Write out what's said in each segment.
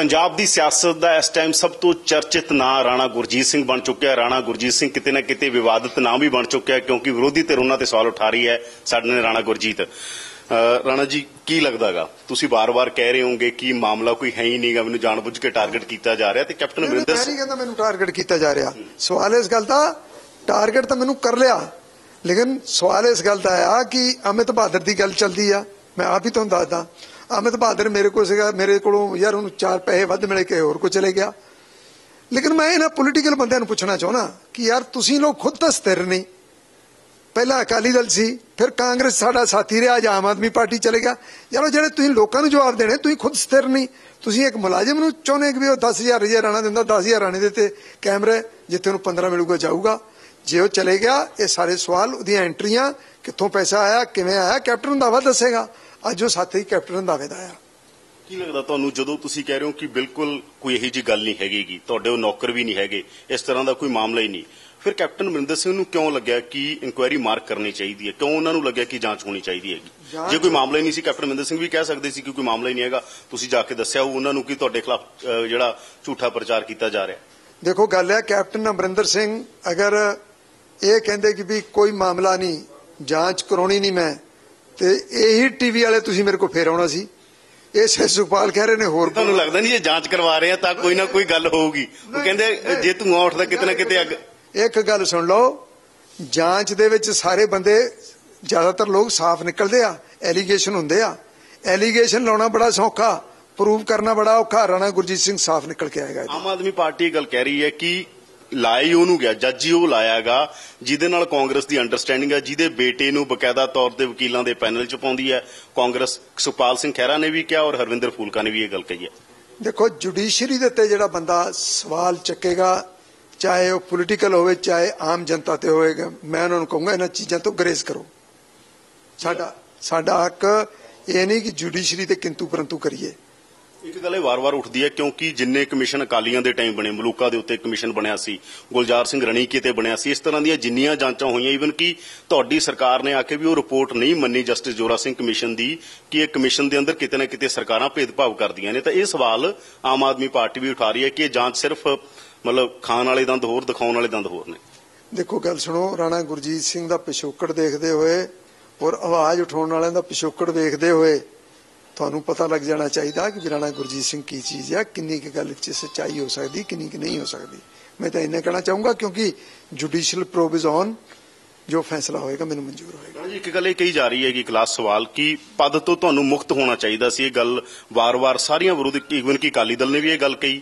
ਪੰਜਾਬ ਦੀ ਸਿਆਸਤ ਦਾ ਇਸ ਟਾਈਮ ਸਭ ਤੋਂ ਚਰਚਿਤ ਨਾਂ ਰਾਣਾ ਗੁਰਜੀਤ ਸਿੰਘ ਬਣ ਚੁੱਕਿਆ ਰਾਣਾ ਗੁਰਜੀਤ ਸਿੰਘ ਕਿਤੇ ਨਾ ਕਿਤੇ ਵਿਵਾਦਿਤ ਨਾਂ ਵੀ ਬਣ ਚੁੱਕਿਆ ਕਿਉਂਕਿ ਵਿਰੋਧੀ ਧਿਰ ਉਹਨਾਂ ਤੇ ਸਵਾਲ ਉਠਾ ਰਹੀ ਹੈ। ਸਾਡੇ ਨੇ ਰਾਣਾ ਗੁਰਜੀਤ। ਰਾਣਾ ਜੀ ਕੀ ਲੱਗਦਾਗਾ ਤੁਸੀਂ ਬਾਰ-ਬਾਰ ਕਹਿ ਰਹੇ ਹੋਵੋਗੇ ਕਿ ਮਾਮਲਾ ਕੋਈ ਹੈ ਹੀ ਨਹੀਂਗਾ ਮੈਨੂੰ ਜਾਣਬੁੱਝ ਕੇ ਟਾਰਗੇਟ ਕੀਤਾ ਜਾ ਰਿਹਾ ਤੇ ਕੈਪਟਨ ਅਮਰਿੰਦਰ ਨਹੀਂ ਕਹਿੰਦਾ ਮੈਨੂੰ ਟਾਰਗੇਟ ਕੀਤਾ ਜਾ ਰਿਹਾ। ਸਵਾਲ ਇਸ ਗੱਲ ਦਾ ਟਾਰਗੇਟ ਤਾਂ ਮੈਨੂੰ ਕਰ ਲਿਆ। ਲੇਕਿਨ ਸਵਾਲ ਇਸ ਗੱਲ ਦਾ ਆ ਕਿ ਅਮਿਤ ਬਹਾਦਰ ਦੀ ਗੱਲ ਚੱਲਦੀ ਆ। ਮੈਂ ਆਪ ਹੀ ਤੁਹਾਨੂੰ ਦੱਸਦਾ। ਅਮਿਤ ਬਹਾਦਰ ਮੇਰੇ ਕੋਲ ਸੀਗਾ, ਮੇਰੇ ਕੋਲੋਂ ਯਾਰ ਉਹਨੂੰ ਚਾਰ ਪੈਸੇ ਵੱਧ ਮਿਲੇ ਕਿ ਹੋਰ ਕੋ ਚਲੇ ਗਿਆ। ਲੇਕਿਨ ਮੈਂ ਇਹਨਾਂ ਪੋਲੀਟੀਕਲ ਬੰਦਿਆਂ ਨੂੰ ਪੁੱਛਣਾ ਚਾਹੁੰਦਾ ਕਿ ਯਾਰ ਤੁਸੀਂ ਲੋਕ ਖੁਦ ਤਾਂ ਸਥਿਰ ਨਹੀਂ। ਪਹਿਲਾਂ ਅਕਾਲੀ ਦਲ ਸੀ, ਫਿਰ ਕਾਂਗਰਸ ਸਾਡਾ ਸਾਥੀ ਰਿਹਾ, ਅੱਜ ਆਮ ਆਦਮੀ ਪਾਰਟੀ ਚਲੇ ਗਿਆ। ਯਾਰ ਜਿਹੜੇ ਤੁਸੀਂ ਲੋਕਾਂ ਨੂੰ ਜਵਾਬ ਦੇਣੇ, ਤੁਸੀਂ ਖੁਦ ਸਥਿਰ ਨਹੀਂ। ਤੁਸੀਂ ਇੱਕ ਮੁਲਾਜ਼ਮ ਨੂੰ ਚਾਹੁੰਦੇ ਕਿ ਵੀ ਉਹ 10000 ਰੁਪਏ ਰਾਣਾ ਦਿੰਦਾ 10000 ਰਾਣੇ ਦੇ ਤੇ ਕੈਮਰੇ ਜਿੱਥੇ ਉਹਨੂੰ 15 ਮਿਲੂਗਾ, ਜਾਊਗਾ। ਜੇ ਉਹ ਚਲੇ ਗਿਆ, ਇਹ ਸਾਰੇ ਸਵਾਲ ਉਹਦੀਆਂ ਐਂਟਰੀਆਂ ਕਿੱਥੋਂ ਪੈਸਾ ਆਇਆ, ਕਿਵੇਂ ਆਇਆ ਕੈਪਟਨ ਰੰਧਾਵਾ ਦੱਸੇਗਾ। ਅੱਜ ਉਹ ਸਾਥੀ ਕੈਪਟਨ ਰੰਧਾਵੇ ਦਾ ਆ। ਕੀ ਲੱਗਦਾ ਤੁਹਾਨੂੰ ਜਦੋਂ ਤੁਸੀਂ ਕਹਿ ਰਹੇ ਹੋ ਕਿ ਬਿਲਕੁਲ ਕੋਈ ਇਹੀ ਜੀ ਗੱਲ ਨਹੀਂ ਹੈਗੀਗੀ ਤੁਹਾਡੇ ਉਹ ਨੌਕਰ ਵੀ ਨਹੀਂ ਹੈਗੇ ਇਸ ਤਰ੍ਹਾਂ ਦਾ ਕੋਈ ਮਾਮਲਾ ਹੀ ਨਹੀਂ। ਫਿਰ ਕੈਪਟਨ ਅਮਰਿੰਦਰ ਸਿੰਘ ਨੂੰ ਕਿਉਂ ਲੱਗਿਆ ਕਿ ਇਨਕੁਆਇਰੀ ਮਾਰਕ ਕਰਨੀ ਚਾਹੀਦੀ ਹੈ? ਕਿਉਂ ਉਹਨਾਂ ਨੂੰ ਲੱਗਿਆ ਕਿ ਜਾਂਚ ਹੋਣੀ ਚਾਹੀਦੀ ਹੈਗੀ? ਜੇ ਕੋਈ ਮਾਮਲਾ ਹੀ ਨਹੀਂ ਸੀ ਕੈਪਟਨ ਅਮਰਿੰਦਰ ਸਿੰਘ ਵੀ ਕਹਿ ਸਕਦੇ ਸੀ ਕਿ ਕੋਈ ਮਾਮਲਾ ਹੀ ਨਹੀਂ ਹੈਗਾ ਤੁਸੀਂ ਜਾ ਕੇ ਦੱਸਿਆ ਹੋਊ ਉਹਨਾਂ ਨੂੰ ਕਿ ਤੁਹਾਡੇ ਖਿਲਾਫ ਜਿਹੜਾ ਝੂਠਾ ਪ੍ਰਚਾਰ ਕੀਤਾ ਜਾ ਰਿਹਾ। ਦੇਖੋ ਗੱਲ ਹੈ ਕੈਪਟਨ ਅਮਰਿੰਦਰ ਸਿੰਘ ਅਗਰ ਇਹ ਕਹਿੰਦੇ ਕਿ ਵੀ ਕੋਈ ਮਾਮਲਾ ਨਹੀਂ ਜਾਂਚ ਕਰਾਉਣੀ ਨਹੀਂ ਮੈਂ ਤੇ ਇਹੀ ਟੀਵੀ ਵਾਲੇ ਤੁਸੀਂ ਮੇਰੇ ਕੋਲ ਫੇਰ ਆਉਣਾ ਸੀ। ਇਹ ਸੇ ਸੁਖਪਾਲ ਕਹਿ ਰਹੇ ਨੇ ਹੋਰ ਤੁਹਾਨੂੰ ਲੱਗਦਾ ਨਹੀਂ ਜੇ ਜਾਂਚ ਕਰਵਾ ਰਹੇ ਆ ਤਾਂ ਕੋਈ ਨਾ ਕੋਈ ਗੱਲ ਹੋਊਗੀ? ਉਹ ਕਹਿੰਦੇ ਜੇ ਧੂਆਂ ਉੱਠਦਾ ਕਿਤੇ ਨਾ ਕਿਤੇ ਅੱਗ ਇੱਕ ਗੱਲ ਸੁਣ ਲਓ ਜਾਂਚ ਦੇ ਵਿੱਚ ਸਾਰੇ ਬੰਦੇ ਜ਼ਿਆਦਾਤਰ ਲੋਕ ਸਾਫ਼ ਨਿਕਲਦੇ ਆ ਐਲੀਗੇਸ਼ਨ ਹੁੰਦੇ ਆ। ਐਲੀਗੇਸ਼ਨ ਲਾਉਣਾ ਬੜਾ ਸੌਖਾ ਪ੍ਰੂਵ ਕਰਨਾ ਬੜਾ ਔਖਾ। ਰਾਣਾ ਗੁਰਜੀਤ ਸਿੰਘ ਸਾਫ਼ ਨਿਕਲ ਕੇ ਆਏਗਾ ਆਮ ਆਦਮੀ ਪਾਰਟੀ ਇਹ ਗੱਲ ਕਹਿ ਰਹੀ ਹੈ ਕਿ ਲਾਈ ਉਹਨੂੰ ਗਿਆ, ਜੱਜ ਹੀ ਉਹ ਲਾਇਆਗਾ, ਜਿਹਦੇ ਨਾਲ ਕਾਂਗਰਸ ਦੀ ਅੰਡਰਸਟੈਂਡਿੰਗ ਹੈ ਜਿਹਦੇ ਬੇਟੇ ਨੂੰ ਬਕਾਇਦਾ ਤੌਰ ਤੇ ਵਕੀਲਾਂ ਦੇ ਪੈਨਲ ਚ ਪਾਉਂਦੀ ਹੈ ਕਾਂਗਰਸ ਸੁਖਪਾਲ ਸਿੰਘ ਖਹਿਰਾ ਨੇ ਵੀ ਕਿਹਾ ਔਰ ਹਰਵਿੰਦਰ ਫੂਲਕਾ ਨੇ ਵੀ ਇਹ ਗੱਲ ਕਹੀ ਹੈ ਦੇਖੋ, ਜੁਡੀਸ਼ਰੀ ਦੇ ਤੇ ਜਿਹੜਾ ਬੰਦਾ ਸਵਾਲ ਚੱਕੇਗਾ, ਚਾਹੇ ਉਹ ਪੋਲੀਟੀਕਲ ਹੋਵੇ, ਚਾਹੇ ਆਮ ਜਨਤਾ ਤੇ ਹੋਵੇਗਾ ਮੈਂ ਉਹਨਾਂ ਨੂੰ ਕਹੂੰਗਾ ਇਹਨਾਂ ਚੀਜ਼ਾਂ ਤੋਂ ਗਰੇਜ਼ ਕਰੋ। ਸਾਡਾ ਸਾਡਾ ਹੱਕ ਇਹ ਨਹੀਂ ਕਿ ਜੁਡੀਸ਼ਰੀ ਤੇ ਕਿੰਤੂ ਪਰੰਤੂ ਕਰੀਏ। ਇੱਕ ਗੱਲ ਇਹ ਵਾਰ-ਵਾਰ ਉੱਠਦੀ ਹੈ, ਕਿਉਂਕਿ ਜਿੰਨੇ ਕਮਿਸ਼ਨ ਅਕਾਲੀਆਂ ਦੇ ਟਾਈਮ ਬਣੇ, ਮਲੂਕਾ ਦੇ ਉੱਤੇ ਕਮਿਸ਼ਨ ਬਣਿਆ ਸੀ, ਗੁਲਜ਼ਾਰ ਸਿੰਘ ਰਣੀਕੇ ਤੇ ਬਣਿਆ ਸੀ, ਇਸ ਤਰ੍ਹਾਂ ਦੀਆਂ ਜਿੰਨੀਆਂ ਜਾਂਚਾਂ ਹੋਈਆਂ ਈਵਨ ਕਿ ਤੁਹਾਡੀ ਸਰਕਾਰ ਨੇ ਆ ਕੇ ਵੀ ਉਹ ਰਿਪੋਰਟ ਨਹੀਂ ਮੰਨੀ, ਜਸਟਿਸ ਜੋਰਾ ਸਿੰਘ ਕਮਿਸ਼ਨ ਦੀ, ਕਿ ਇਹ ਕਮਿਸ਼ਨ ਦੇ ਅੰਦਰ ਕਿਤੇ ਨਾ ਕਿਤੇ ਸਰਕਾਰਾਂ ਭੇਦਭਾਵ ਕਰਦੀਆਂ ਨੇ। ਤਾਂ ਇਹ ਸਵਾਲ ਆਮ ਆਦਮੀ ਪਾਰਟੀ ਵੀ ਉਠਾ ਰਹੀ ਹੈ ਕਿ ਇਹ ਜਾਂਚ ਸਿਰਫ, ਮਤਲਬ ਖਾਣ ਵਾਲੇ ਦੰਦ ਹੋਰ, ਦਿਖਾਉਣ ਵਾਲੇ ਦੰਦ ਹੋਰ ਨੇ। ਦੇਖੋ, ਗੱਲ ਸੁਣੋ, ਰਾਣਾ ਗੁਰਜੀਤ ਸਿੰਘ ਦਾ ਪਿਛੋਕੜ ਦੇਖਦੇ ਹੋਏ ਔਰ ਆਵਾਜ਼ ਉਠਾਉਣ ਵਾਲਿਆਂ ਦਾ ਪਿਛੋਕੜ ਦੇਖਦੇ ਹੋਏ ਤੁਹਾਨੂੰ ਪਤਾ ਲੱਗ ਜਾਣਾ ਚਾਹੀਦਾ ਕਿ ਵੀ ਰਾਣਾ ਗੁਰਜੀਤ ਸਿੰਘ ਕੀ ਚੀਜ਼ ਹੈ ਕਿੰਨੀ ਕੁ ਗੱਲ 'ਚ ਸੱਚਾਈ ਹੋ ਸਕਦੀ ਕਿੰਨੀ ਕੁ ਨਹੀਂ ਹੋ ਸਕਦੀ। ਮੈਂ ਤਾਂ ਇੰਨਾ ਕਹਿਣਾ ਚਾਹੂੰਗਾ ਕਿਉਂਕਿ ਜੁਡੀਸ਼ੀਅਲ ਪ੍ਰੋਬ ਇਜ਼ ਔਨ ਜੋ ਫੈਸਲਾ ਹੋਏਗਾ ਮੈਨੂੰ ਮਨਜ਼ੂਰ ਹੋਏਗਾ। ਜੀ ਇੱਕ ਗੱਲ ਇਹ ਕਹੀ ਜਾ ਰਹੀ ਹੈ ਕਿ ਕਲਾਸ ਸਵਾਲ ਕਿ ਪਦ ਤੋਂ ਤੁਹਾਨੂੰ ਮੁਕਤ ਹੋਣਾ ਚਾਹੀਦਾ ਸੀ ਇਹ ਗੱਲ। ਵਾਰ-ਵਾਰ ਸਾਰੀਆਂ ਵਿਰੋਧੀ ਈਵਨ ਕਿ ਅਕਾਲੀ ਦਲ ਨੇ ਵੀ ਇਹ ਗੱਲ ਕਹੀ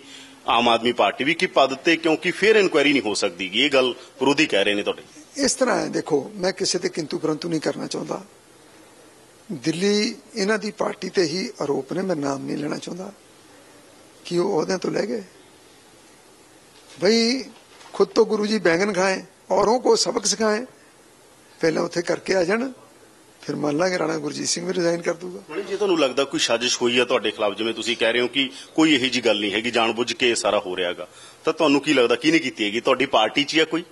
ਆਮ ਆਦਮੀ ਪਾਰਟੀ ਵੀ ਕਿ ਪਦ ਤੇ ਕਿਉਂਕਿ ਫਿਰ ਇਨਕੁਆਇਰੀ ਨਹੀਂ ਹੋ ਸਕਦੀ ਇਹ ਗੱਲ ਵਿਰੋਧੀ ਕਹਿ ਰਹੇ ਨੇ ਤੁਹਾਡੇ। ਇਸ ਤਰ੍ਹਾਂ ਹੈ ਦੇਖੋ ਮੈਂ ਕਿਸੇ ਤੇ ਕਿੰਤੂ ਪਰੰਤੂ ਨਹੀਂ ਕਰਨਾ ਚਾਹੁੰਦਾ। ਦਿੱਲੀ ਇਹਨਾਂ ਦੀ ਪਾਰਟੀ ਤੇ ਹੀ ਆਰੋਪ ਨੇ, ਮੈਂ ਨਾਮ ਨਹੀਂ ਲੈਣਾ ਚਾਹੁੰਦਾ ਕਿ ਉਹ ਅਹੁਦਿਆਂ ਤੋਂ ਲੈ ਗਏ। ਭਈ ਖੁਦ ਤੋਂ ਗੁਰੂ ਜੀ ਬੈਂਗਨ ਖਾਏ, ਔਰੋਂ ਕੋ ਸਬਕ ਸਿਖਾਏ, ਪਹਿਲਾਂ ਉੱਥੇ ਕਰਕੇ ਆ ਜਾਣ, ਫਿਰ ਮੰਨ ਲਾਂਗੇ ਰਾਣਾ ਗੁਰਜੀਤ ਸਿੰਘ ਵੀ ਰਿਜ਼ਾਈਨ ਕਰ ਦੂਗਾ। ਮਣੀ ਜੇ ਤੁਹਾਨੂੰ ਲੱਗਦਾ ਕੋਈ ਸਾਜ਼ਿਸ਼ ਹੋਈ ਆ ਤੁਹਾਡੇ ਖਿਲਾਫ, ਜਿਵੇਂ ਤੁਸੀਂ ਕਹਿ ਰਹੇ ਹੋ ਕਿ ਕੋਈ ਇਹੀ ਜੀ ਗੱਲ ਨਹੀਂ ਹੈਗੀ, ਜਾਣਬੁੱਝ ਕੇ ਇਹ ਸਾਰਾ ਹੋ ਰਿਹਾਗਾ, ਤਾਂ ਤੁਹਾਨੂੰ ਕੀ ਲੱਗਦਾ ਕਿਹਨੇ ਕੀਤੀ ਹੈਗੀ? ਤੁਹਾਡੀ ਪਾਰਟੀ 'ਚ ਹੀ ਆ ਕੋਈ?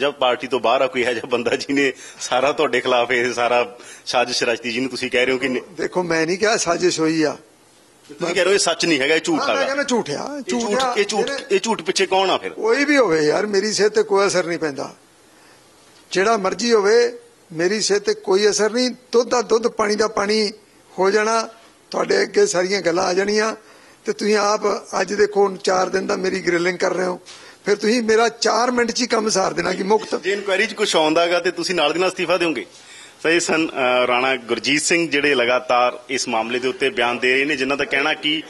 ਜਾਂ ਪਾਰਟੀ ਤੋਂ ਬਾਹਰ ਆ ਕੋਈ ਇਹੋ ਜਿਹਾ ਬੰਦਾ ਜਿਹਨੇ ਸਾਰਾ ਤੁਹਾਡੇ ਖਿਲਾਫ ਇਹ ਸਾਰਾ ਸਾਜ਼ਿਸ਼ ਰਚਦੀ ਜਿਹਨੂੰ ਤੁਸੀਂ ਕਹਿ ਰਹੇ ਹੋ ਕਿ ਦੇਖੋ ਮੈਂ ਨਹੀਂ ਕਿਹਾ ਸਾਜ਼ਿਸ਼ ਹੋਈ ਆ। ਤੁਸੀਂ ਕਹਿ ਰਹੇ ਹੋ ਇਹ ਸੱਚ ਨਹੀਂ ਹੈਗਾ ਇਹ ਝੂਠ ਹਾਂ, ਮੈਂ ਹੈਗਾ। ਕਹਿੰਦਾ ਝੂਠਿਆ ਇਹ ਝੂਠ ਇਹ ਝੂਠ ਇਹ ਝੂਠ ਪਿੱਛੇ ਕੌਣ ਆ ਫਿਰ? ਕੋਈ ਵੀ ਹੋਵੇ ਯਾਰ ਮੇਰੀ ਸਿਹਤ ਤੇ ਕੋਈ ਅਸਰ ਨਹੀਂ ਪੈਂਦਾ। ਜਿਹੜਾ ਮਰਜ਼ੀ ਹੋਵੇ ਮੇਰੀ ਸਿਹਤ ਤੇ ਕੋਈ ਅਸਰ ਨਹੀਂ। ਦੁੱਧ ਦਾ ਦੁੱਧ ਪਾਣੀ ਦਾ ਪਾਣੀ ਹੋ ਜਾਣਾ ਤੁਹਾਡੇ ਅੱਗੇ ਸਾਰੀਆਂ ਗੱਲਾਂ ਆ ਜਾਣੀਆਂ। ਤੇ ਤੁਸੀਂ ਆਪ ਅੱਜ ਦੇਖੋ 4 ਦਿਨ ਦਾ ਮੇਰੀ ਗ੍ਰਿਲਿੰਗ ਕਰ ਰਹੇ ਹੋ। ਫਿਰ ਤੁਸੀਂ ਮੇਰਾ 4 ਮਿੰਟ 'ਚ ਹੀ ਕੰਮ ਸਾਰ ਦੇਣਾ ਕਿ ਮੁਕਤ। ਜੇ ਇਨਕੁਆਇਰੀ 'ਚ ਕੁਝ ਆਉਂਦਾਗਾ ਤੇ ਤੁਸੀਂ ਨਾਲ ਦੀ ਨਾਲ ਅਸਤੀਫਾ ਦਿਓਗੇ। ਸਹੀ ਸਨ ਰਾਣਾ ਗੁਰਜੀਤ ਸਿੰਘ ਜਿਹੜੇ ਲਗਾਤਾਰ ਇਸ ਮਾਮਲੇ ਦੇ ਉੱਤੇ ਬਿਆਨ ਦੇ ਰਹੇ ਨੇ, ਜਿਨ੍ਹਾਂ ਦਾ ਕਹਿਣਾ ਕਿ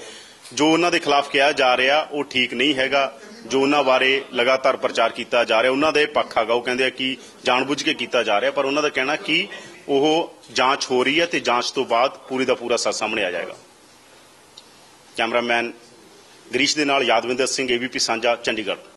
ਜੋ ਉਹਨਾਂ ਦੇ ਖਿਲਾਫ ਕਿਹਾ ਜਾ ਰਿਹਾ, ਉਹ ਠੀਕ ਨਹੀਂ ਹੈਗਾ। ਜੋ ਉਹਨਾਂ ਬਾਰੇ ਲਗਾਤਾਰ ਪ੍ਰਚਾਰ ਕੀਤਾ ਜਾ ਰਿਹਾ, ਉਹਨਾਂ ਦੇ ਪੱਖ ਹੈਗਾ। ਉਹ ਕਹਿੰਦੇ ਆ ਕਿ ਜਾਣਬੁੱਝ ਕੇ ਕੀਤਾ ਜਾ ਰਿਹਾ, ਪਰ ਉਹਨਾਂ ਦਾ ਕਹਿਣਾ ਕਿ ਉਹ ਜਾਂਚ ਹੋ ਰਹੀ ਹੈ ਤੇ ਜਾਂਚ ਤੋਂ ਬਾਅਦ ਪੂਰੀ ਦਾ ਪੂਰਾ ਸੱਚ ਸਾਹਮਣੇ ਆ ਜਾਏਗਾ। ਕੈਮਰਾਮੈਨ ਗਰੀਸ਼ ਦੇ ਨਾਲ ਯਾਦਵਿੰਦਰ ਸਿੰਘ, ਏਬੀਪੀ ਸਾਂਝਾ, ਚੰਡੀਗੜ੍ਹ।